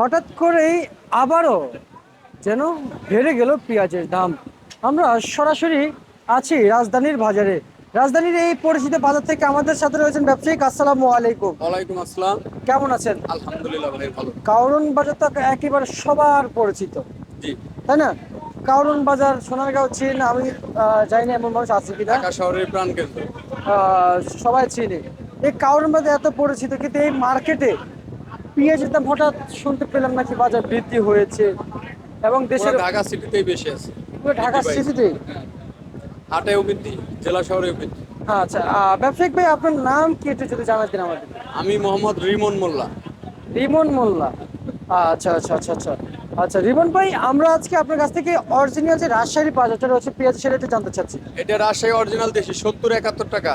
হঠাৎ করেই আবারও যেন বেড়ে গেল পেঁয়াজের দাম। আমরা সরাসরি আছি রাজধানীর বাজারে। রাজধানীর এই পরিচিত বাজার থেকে আমাদের সাথে রয়েছেন ব্যবসায়িক আসসালামু আলাইকুম। ওয়ালাইকুম আসসালাম। কেমন আছেন? আলহামদুলিল্লাহ ভাই ভালো। কারণ বাজার তো একেবারে সবার পরিচিত। জি। তাই না? কারণ বাজার সোনারগাঁও চিন আমি জানি না এমন মানুষ আছে কিনা। ঢাকা শহরের প্রাণ কেন্দ্র। সবাই চিনে। এই কারণ বাজার এত পরিচিত কিন্তু এই মার্কেটে পেঁয়াজের দাম হঠাৎ শুনতে পেলাম নাকি বাজার বৃদ্ধি হয়েছে এবং দেশের ঢাকা সিটিতেই বেশি আছে। পুরো ঢাকা। সিটিতে হাটেও বৃদ্ধি জেলা শহরেও বৃদ্ধি আচ্ছা। ব্যবসায়িক ভাই আপনার নাম কি একটু যদি জানাতেন আমাদের। আমি মোহাম্মদ রিমন মোল্লা। রিমন মোল্লা। আচ্ছা আচ্ছা আচ্ছা আচ্ছা। আচ্ছা রিমন ভাই আমরা আজকে আপনার কাছ থেকে অরিজিনাল যে রাজশাহী বাজারটা রয়েছে পেঁয়াজ সেটা একটু জানতে চাচ্ছি। এটা রাজশাহী অরিজিনাল দেশি সত্তর একাত্তর টাকা।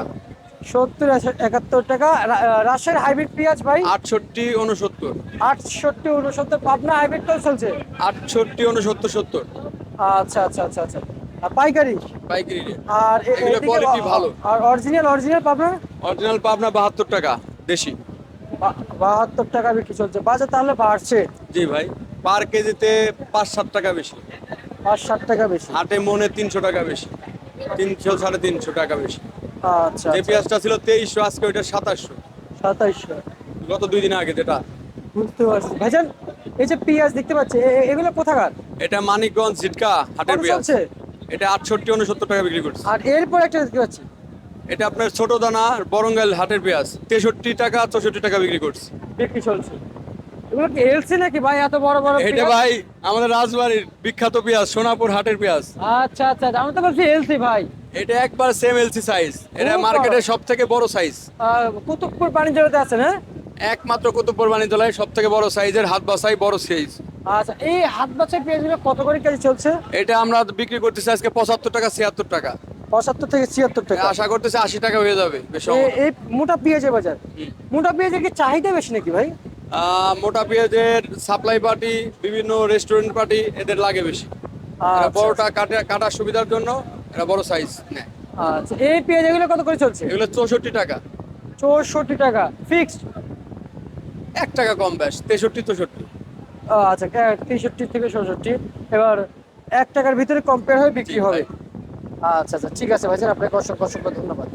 সত্তর একাত্তর টাকা। রা- আহ, হাইব্রিড পেঁয়াজ ভাই? আটষট্টি উনসত্তর। আটষট্টি উনসত্তর পাবনা হাইব্রিডটাও চলছে? আটষট্টি উনসত্তর সত্তর। আচ্ছা আচ্ছা আচ্ছা আচ্ছা। আর পাইকারি? পাইকারি আর এগুলো অ- ভালো। আর original original Pabna? Original Pabna বাহাত্তর টাকা দেশি। বাহাত্তর টাকা বিক্রি চলছে। বাজার তাহলে বাড়ছে? জি ভাই পার কেজিতে পাঁচ সাত টাকা বেশি। পাঁচ ষাট টাকা বেশি। হাটে মনে তিনশো টাকা বেশি। তিনশো সাড়ে তিনশো টাকা বেশি। আচ্ছা যে পেঁয়াজটা ছিল তেইশশো আজকে ওইটা সাতাশশো। সাতাইশশো গত দুই দিন আগে যেটা। বুঝতে পারছি। ভাইজান এই যে পেঁয়াজ দেখতে পাচ্ছি এগুলো কোথাকার? এটা মানিকগঞ্জ ঝিটকা হাটের পেঁয়াজ? এটা আটষট্টি উনসত্তর টাকা বিক্রি করছে। আর এরপর একটা দেখতে পাচ্ছি। এটা আপনার ছোট দানা বরঙ্গাল হাটের পেঁয়াজ। তেষট্টি টাকা চৌষট্টি টাকা বিক্রি করছে। বিক্রি চলছে। এগুলো কি এলসি নাকি ভাই? এত বড় বড় এটা ভাই আমাদের রাজবাড়ির বিখ্যাত পেঁয়াজ সোনাপুর হাটের পেঁয়াজ। আচ্ছা আচ্ছা আমি তো বলছি এলসি ভাই। এটা একবার সেম এলসি সাইজ এটা মার্কেটের সব থেকে বড় সাইজ কুতুবপুর বাণিজ্যতে আছে না একমাত্র কুতুবপুর বাণিজ্যালয় সব থেকে বড় সাইজের হাত বাসাই বড় সাইজ আচ্ছা এই হাত বাচ্চা পেঁয়াজগুলো কত করে কেজি চলছে? এটা আমরা বিক্রি করতেছি আজকে পঁচাত্তর টাকা ছিয়াত্তর টাকা। পঁচাত্তর থেকে ছিয়াত্তর টাকা। আশা করতেছি আশি টাকা হয়ে যাবে বেশ এই মোটা পেঁয়াজের বাজার। মোটা পেঁয়াজের কি চাহিদা বেশি নাকি ভাই? মোটা পেঁয়াজের সাপ্লাই পার্টি বিভিন্ন রেস্টুরেন্ট পার্টি এদের লাগে বেশি। আচ্ছা, বড়টা কাটা কাটার সুবিধার জন্য এরা বড় সাইজ নেয়। আচ্ছা এই পেঁয়াজ এগুলো কত করে চলছে? এগুলো চৌষট্টি টাকা। চৌষট্টি টাকা। ফিক্সড এক টাকা কম ব্যাস তেষট্টি চৌষট্টি। আচ্ছা তেষট্টি থেকে চৌষট্টি। এবার এক টাকার ভিতরে কম্পেয়ার হয়ে বিক্রি হবে। আচ্ছা আচ্ছা ঠিক আছে ভাইজান আপনাকে অসংখ্য অসংখ্য ধন্যবাদ।